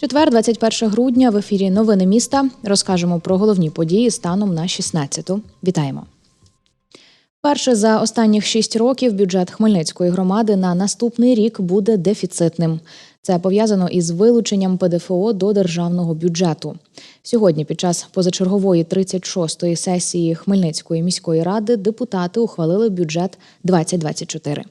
Четвер, 21 грудня, в ефірі Новини міста. Розкажемо про головні події станом на 16-ту. Вітаємо. Перше за останніх шість років бюджет Хмельницької громади на наступний рік буде дефіцитним. Це пов'язано із вилученням ПДФО до державного бюджету. Сьогодні, під час позачергової 36-ї сесії Хмельницької міської ради, депутати ухвалили бюджет 2024.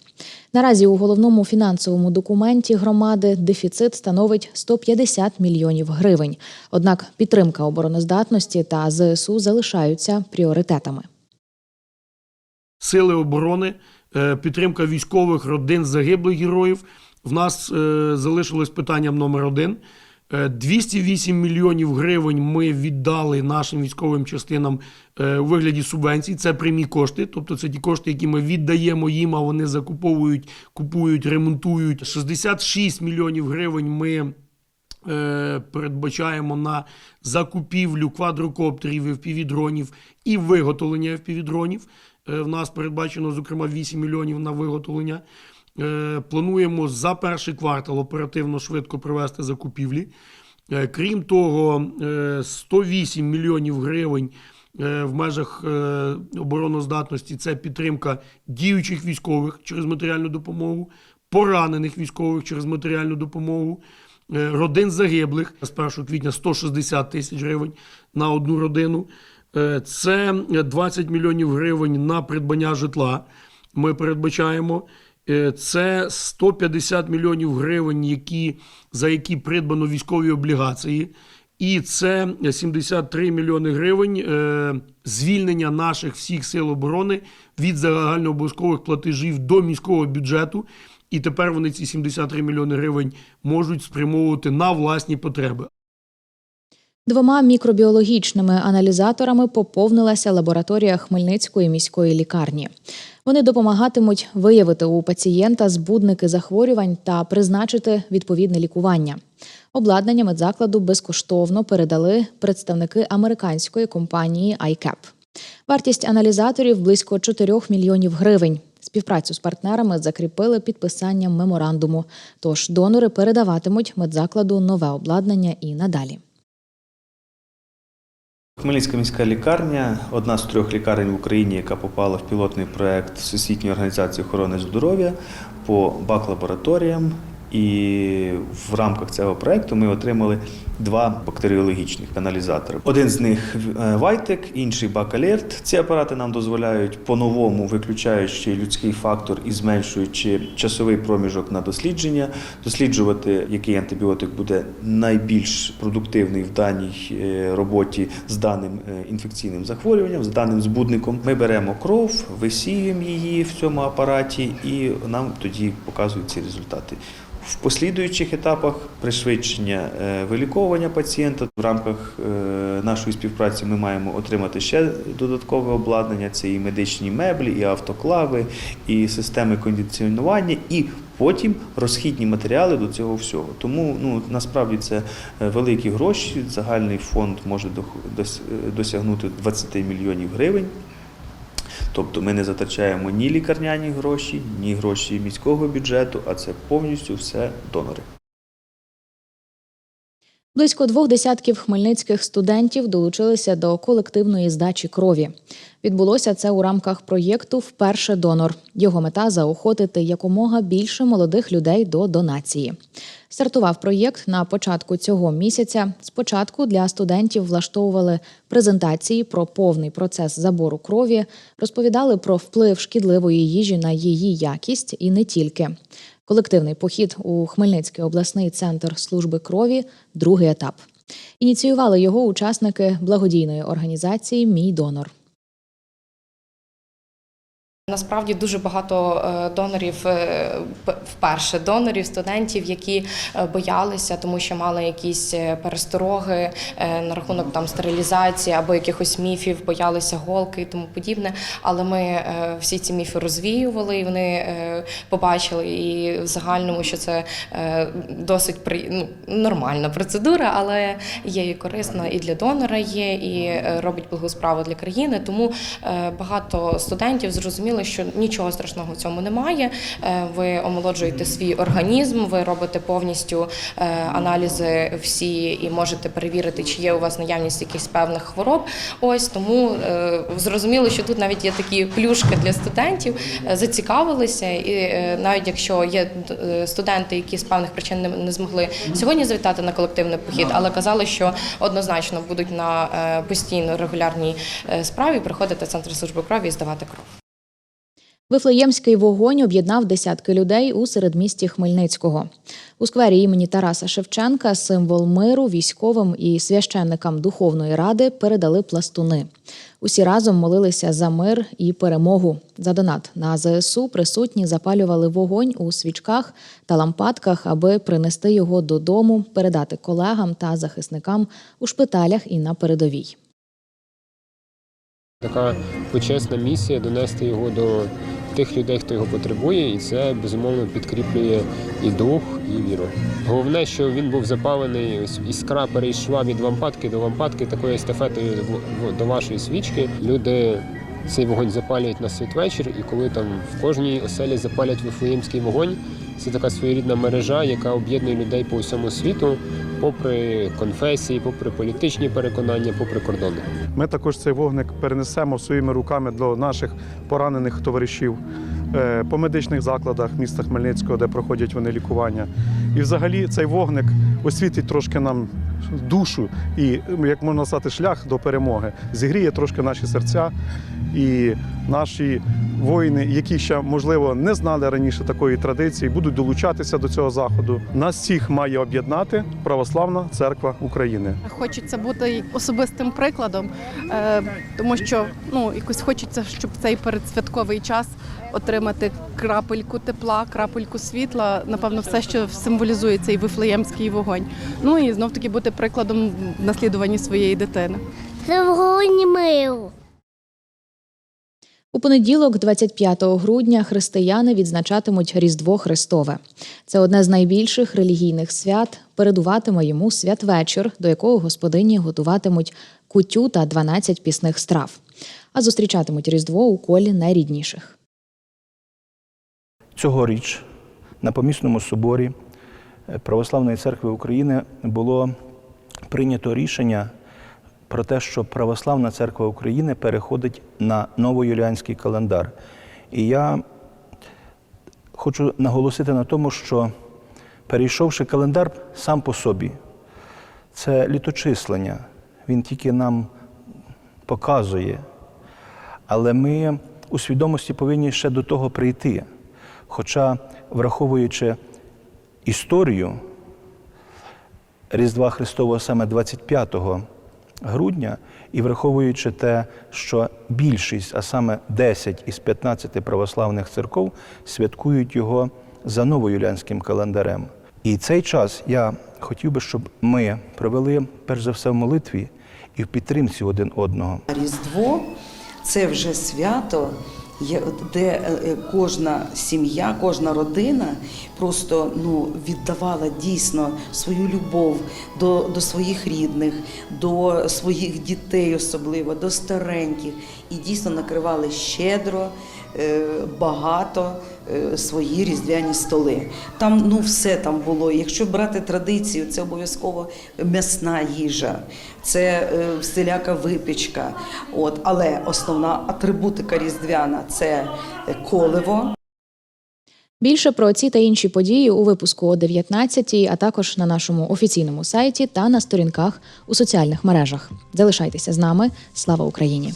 Наразі у головному фінансовому документі громади дефіцит становить 150 мільйонів гривень. Однак підтримка обороноздатності та ЗСУ залишаються пріоритетами. Сили оборони, е, підтримка військових родин загиблих героїв. В нас е, залишилось питанням номер один. Е, 208 мільйонів гривень ми віддали нашим військовим частинам е, у вигляді субвенцій. Це прямі кошти, тобто це ті кошти, які ми віддаємо їм, а вони закуповують, купують, ремонтують. 66 мільйонів гривень ми е, передбачаємо на закупівлю квадрокоптерів FPV-дронів і виготовлення FPV-дронів. Е, В нас передбачено, зокрема, 8 мільйонів на виготовлення. Е, Плануємо за перший квартал оперативно швидко провести закупівлі. Е, Крім того, е, 108 мільйонів гривень е, в межах е, обороноздатності це підтримка діючих військових через матеріальну допомогу, поранених військових через матеріальну допомогу, е, родин загиблих з 1 квітня 160 тисяч гривень на одну родину. Е, Це 20 мільйонів гривень на придбання житла. Ми передбачаємо. Е, Це 150 мільйонів гривень, які, за які придбано військові облігації. І це 73 мільйони гривень е, звільнення наших всіх сил оборони від загальнообов'язкових платежів до міського бюджету. І тепер вони ці 73 мільйони гривень можуть спрямовувати на власні потреби. Двома мікробіологічними аналізаторами поповнилася лабораторія Хмельницької міської лікарні. Вони допомагатимуть виявити у пацієнта збудники захворювань та призначити відповідне лікування. Обладнання медзакладу безкоштовно передали представники американської компанії iCap. Вартість аналізаторів близько 4 мільйонів гривень. Співпрацю з партнерами закріпили підписанням меморандуму. Тож донори передаватимуть медзакладу нове обладнання і надалі. Хмельницька міська лікарня одна з трьох лікарень в Україні, яка попала в пілотний проект Всесвітньої організації охорони здоров'я по бак-лабораторіям. І в рамках цього проекту ми отримали два бактеріологічних аналізатори. Один з них Вайтек, інший Бак-Алерт. Ці апарати нам дозволяють по-новому, виключаючи людський фактор і зменшуючи часовий проміжок на дослідження, досліджувати, який антибіотик буде найбільш продуктивний в даній е, роботі з даним е, інфекційним захворюванням, з даним збудником. Ми беремо кров, висіюємо її в цьому апараті, і нам тоді показують ці результати. В послідуючих етапах пришвидшення е, виліковування пацієнта в рамках е, нашої співпраці ми маємо отримати ще додаткове обладнання. Це і медичні меблі, і автоклави, і системи кондиціонування, і потім розхідні матеріали до цього всього. Тому ну насправді це е, великі гроші. Загальний фонд може досягнути 20 мільйонів гривень. Тобто ми не затрачаємо ні лікарняні гроші, ні гроші міського бюджету, а це повністю все донори. Близько двох десятків хмельницьких студентів долучилися до колективної здачі крові. Відбулося це у рамках проєкту Вперше донор. Його мета заохотити якомога більше молодих людей до донації. Стартував проєкт на початку цього місяця. Спочатку для студентів влаштовували презентації про повний процес забору крові, розповідали про вплив шкідливої їжі на її якість і не тільки. Колективний похід у Хмельницький обласний центр служби крові другий етап. Ініціювали його учасники благодійної організації Мій донор. Насправді дуже багато е, донорів е, вперше донорів, студентів, які е, боялися, тому що мали якісь перестороги на рахунок там стерилізації або якихось міфів, боялися голки і тому подібне. Але ми всі ці міфи розвіювали, і вони побачили і в загальному, що це досить при, ну, нормальна процедура, але є і корисна і для донора є, і робить благу справу для країни. Тому багато студентів зрозуміли, що нічого страшного в цьому немає. Е, Ви омолоджуєте свій організм, ви робите повністю е, аналізи всі і можете перевірити, чи є у вас наявність якихось певних хвороб. Ось тому е, зрозуміло, що тут навіть є такі плюшки для студентів, зацікавилися, і навіть якщо є студенти, які з певних причин не, змогли сьогодні завітати на колективний похід, але казали, що однозначно будуть на постійно регулярній справі приходити в центр служби крові і здавати кров. Вифлеємський вогонь об'єднав десятки людей у середмісті Хмельницького. У сквері імені Тараса Шевченка символ миру військовим і священникам духовної ради передали пластуни. Усі разом молилися за мир і перемогу. За донат на ЗСУ присутні запалювали вогонь у свічках та лампадках, аби принести його додому, передати колегам та захисникам у шпиталях і на передовій. Така почесна місія донести його до тих людей, хто його потребує, і це безумовно підкріплює і дух, і віру. Головне, що він був запалений, іскра перейшла від лампадки до лампадки, такою естафетою до вашої свічки. Люди цей вогонь запалюють на світвечір, і коли там в кожній оселі запалять вифлеємський вогонь, це така своєрідна мережа, яка об'єднує людей по всьому світу, попри конфесії, попри політичні переконання, попри кордони. Ми також цей вогник перенесемо своїми руками до наших поранених товаришів е, по медичних закладах міста Хмельницького, де проходять вони лікування. І взагалі цей вогник освітить трошки нам душу і, як можна сказати, шлях до перемоги. Зігріє трошки наші серця і наші воїни, які ще можливо не знали раніше такої традиції, будуть долучатися до цього заходу. Нас всіх має об'єднати Православна Церква України. Хочеться бути особистим прикладом, е, тому що ну якось хочеться, щоб цей передсвятковий час отримати крапельку тепла, крапельку світла. Напевно, все, що символізує цей вифлеємський вогонь. Ну і знов таки бути прикладом в наслідуванні своєї дитини. Це вогонь миру. У понеділок, 25 грудня, християни відзначатимуть Різдво Христове. Це одне з найбільших релігійних свят. Передуватиме йому святвечір, до якого господині готуватимуть кутю та 12 пісних страв. А зустрічатимуть Різдво у колі найрідніших. Цьогоріч на помісному соборі е, Православної церкви України було прийнято рішення про те, що Православна церква України переходить на новоюліанський календар. І я хочу наголосити на тому, що перейшовши календар сам по собі, це літочислення. Він тільки нам показує. Але ми у свідомості повинні ще до того прийти. Хоча, враховуючи історію Різдва Христового саме 25 грудня, і враховуючи те, що більшість, а саме 10 із 15 православних церков, святкують його за новоюліанським календарем. І цей час я хотів би, щоб ми провели перш за все в молитві і в підтримці один одного. Різдво це вже свято, де е, кожна сім'я, кожна родина просто ну, віддавала дійсно свою любов до, до своїх рідних, до своїх дітей, особливо до стареньких, і дійсно накривали щедро. Е, Багато е, свої різдвяні столи. Там ну все там було. Якщо брати традицію, це обов'язково м'ясна їжа, це е, всіляка випічка. От, але основна атрибутика різдвяна це коливо, Більше про ці та інші події у випуску о 19 а також на нашому офіційному сайті та на сторінках у соціальних мережах. Залишайтеся з нами. Слава Україні!